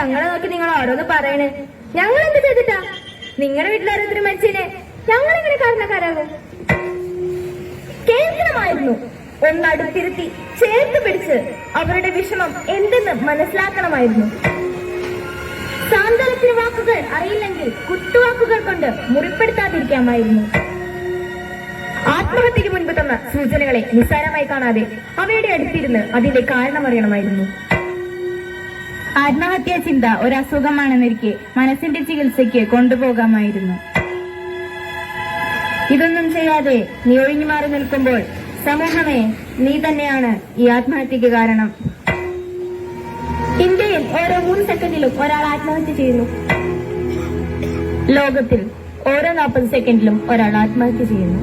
ഞങ്ങളെ നോക്കി നിങ്ങൾ ഓരോന്ന് പറയണേ. ഞങ്ങൾ എന്ത് ചെയ്തിട്ടാ? നിങ്ങളുടെ വീട്ടിലാരോരുത്തരും മരിച്ചതിന് ഞങ്ങൾ എങ്ങനെ കാരണക്കാരാകും കേൾക്കണമായിരുന്നു ഒന്നടുത്തിരുത്തി ചേർത്ത് പിടിച്ച് അവരുടെ വിഷമം എന്തെന്ന് മനസ്സിലാക്കണമായിരുന്നു. സാന്ത്വനത്തിന് വാക്കുകൾ അറിയില്ലെങ്കിൽ കുത്തുവാക്കുകൾ കൊണ്ട് മുറിപ്പെടുത്താതിരിക്കാമായിരുന്നു. ആത്മഹത്യക്ക് മുൻപ് തന്ന സൂചനകളെ നിസ്സാരമായി കാണാതെ അവയുടെ അടുത്തിരുന്ന് അതിന്റെ കാരണം അറിയണമായിരുന്നു ആത്മഹത്യാ ചിന്ത ഒരു അസുഖമാണെന്നിരിക്കെ മനസ്സിന്റെ ചികിത്സയ്ക്ക് കൊണ്ടുപോകാമായിരുന്നു. ഇതൊന്നും ചെയ്യാതെ നീ ഒഴിഞ്ഞു മാറി നിൽക്കുമ്പോൾ സമൂഹമേ നീ തന്നെയാണ് ഈ ആത്മഹത്യക്ക് കാരണം. ഇന്ത്യയിൽ ഓരോ മൂന്ന് സെക്കൻഡിലും ഒരാൾ ആത്മഹത്യ ചെയ്യുന്നു. ലോകത്തിൽ ഓരോ നാൽപ്പത് സെക്കൻഡിലും ഒരാൾ ആത്മഹത്യ ചെയ്യുന്നു.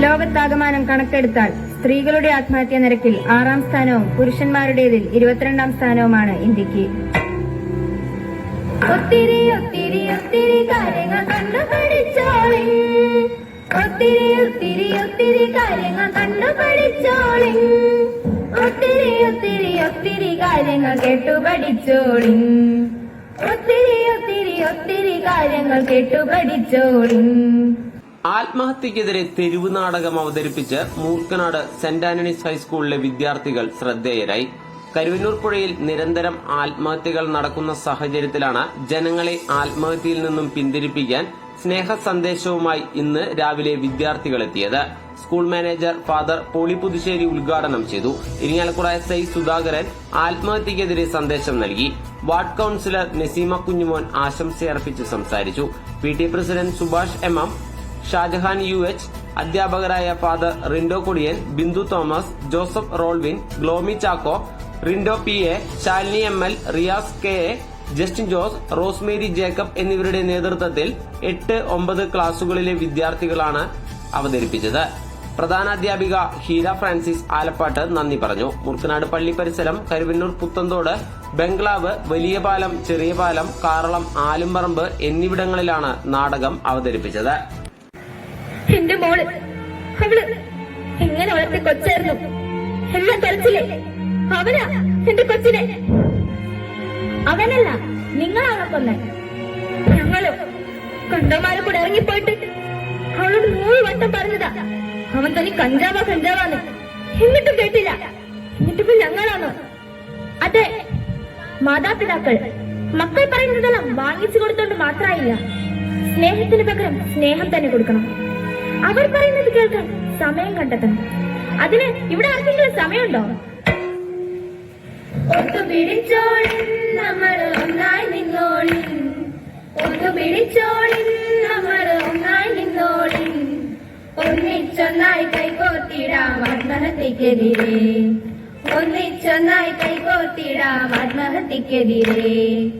ലോകത്താകമാനം കണക്കെടുത്താൽ സ്ത്രീകളുടെ ആത്മഹത്യ നിരക്കിൽ ആറാം സ്ഥാനവും പുരുഷന്മാരുടേതിൽ ഇരുപത്തിരണ്ടാം സ്ഥാനവുമാണ് ഇന്ത്യയ്ക്ക്. ഒത്തിരി ഒത്തിരി ഒത്തിരി കാര്യങ്ങൾ കണ്ടുപഠിച്ചോളി ഒത്തിരി ഒത്തിരി ഒത്തിരി കാര്യങ്ങൾ കണ്ടുപഠിച്ചോളി ഒത്തിരി ഒത്തിരി ഒത്തിരി കാര്യങ്ങൾ കേട്ടു പഠിച്ചോളി ഒത്തിരി ഒത്തിരി ഒത്തിരി കാര്യങ്ങൾ കേട്ടു പഠിച്ചോളി ആത്മഹത്യക്കെതിരെ തെരുവ് നാടകം അവതരിപ്പിച്ച് മൂർക്കനാട് സെന്റ് ആന്റണീസ് ഹൈസ്കൂളിലെ വിദ്യാർത്ഥികൾ ശ്രദ്ധേയരായി. കരുവന്നൂർ പുഴയിൽ നിരന്തരം ആത്മഹത്യകൾ നടക്കുന്ന സാഹചര്യത്തിലാണ് ജനങ്ങളെ ആത്മഹത്യയിൽ നിന്നും പിന്തിരിപ്പിക്കാൻ സ്നേഹ സന്ദേശവുമായി ഇന്ന് രാവിലെ വിദ്യാർത്ഥികൾ എത്തിയത് school manager father Poly Puthussery ഉദ്ഘാടനം ചെയ്തു. ഇരിങ്ങാലക്കുട ഐ സുധാകരൻ ആത്മഹത്യക്കെതിരെ സന്ദേശം നൽകി. വാർഡ് കൌൺസിലർ നസീമ കുഞ്ഞുമോൻ ആശംസയർപ്പിച്ച് സംസാരിച്ചു. P T president Subhash M M Shajahan U H അധ്യാപകരായ father Rindo Kudiyan Bindu Thomas Joseph Rolvin Glomy Chacko Rindo P A Shalini M L Riyas K A Justin Jose Rosemary Jacob എന്നിവരുടെ നേതൃത്വത്തിൽ എട്ട് ഒമ്പത് ക്ലാസുകളിലെ വിദ്യാർത്ഥികളാണ് അവതരിപ്പിച്ചത്. പ്രധാനാധ്യാപിക Heera Francis Alappad നന്ദി പറഞ്ഞു. മുർക്കനാട് പള്ളി പരിസരം കരുവന്നൂർ പുത്തന്തോട് ബംഗ്ലാവ് വലിയ പാലം ചെറിയ പാലം കാറളം ആലുംപറമ്പ് എന്നിവിടങ്ങളിലാണ് നാടകം അവതരിപ്പിച്ചത്. എന്റെ മോൾ. അവൾ എങ്ങനെ വളർത്തി കൊച്ചായിരുന്നു? എല്ലാം തെരച്ചില്ലേ അവനാ എന്റെ കൊച്ചിനെ. അവനല്ല നിങ്ങളാണോ കൊന്നെ? ഞങ്ങളോ കണ്ടമാരെ കൂടെ ഇറങ്ങിപ്പോയിട്ട് അവളോട് നൂറ് വട്ടം പറഞ്ഞതാ. അവൻ തന്നെ കഞ്ചാവാ കഞ്ചാവാന്ന്. എന്നിട്ടും കേട്ടില്ല. എന്നിട്ടിപ്പോ ഞങ്ങളാണോ? അതെ മാതാപിതാക്കൾ മക്കൾ പറയുന്നതെല്ലാം വാങ്ങിച്ചു കൊടുത്തോണ്ട് മാത്രമായില്ല സ്നേഹത്തിന് പകരം സ്നേഹം തന്നെ കൊടുക്കണം. അവർ പറയുന്നത് കേൾക്കാൻ സമയം കണ്ടെത്തണം. അതിന് ഇവിടെ ആർക്കെങ്കിലും സമയമുണ്ടോ? ഒത്തുപിടിച്ചോളിൻ നമ്മൾ ഒന്നായി നിന്നോളിൻ ഒന്നിച്ചൊന്നായി കൈകോർത്തിടാം ആത്മഹത്യക്കെതിരെ. ഒന്നിച്ചൊന്നായി കൈകോർത്തിടാം ആത്മഹത്യക്കെതിരെ.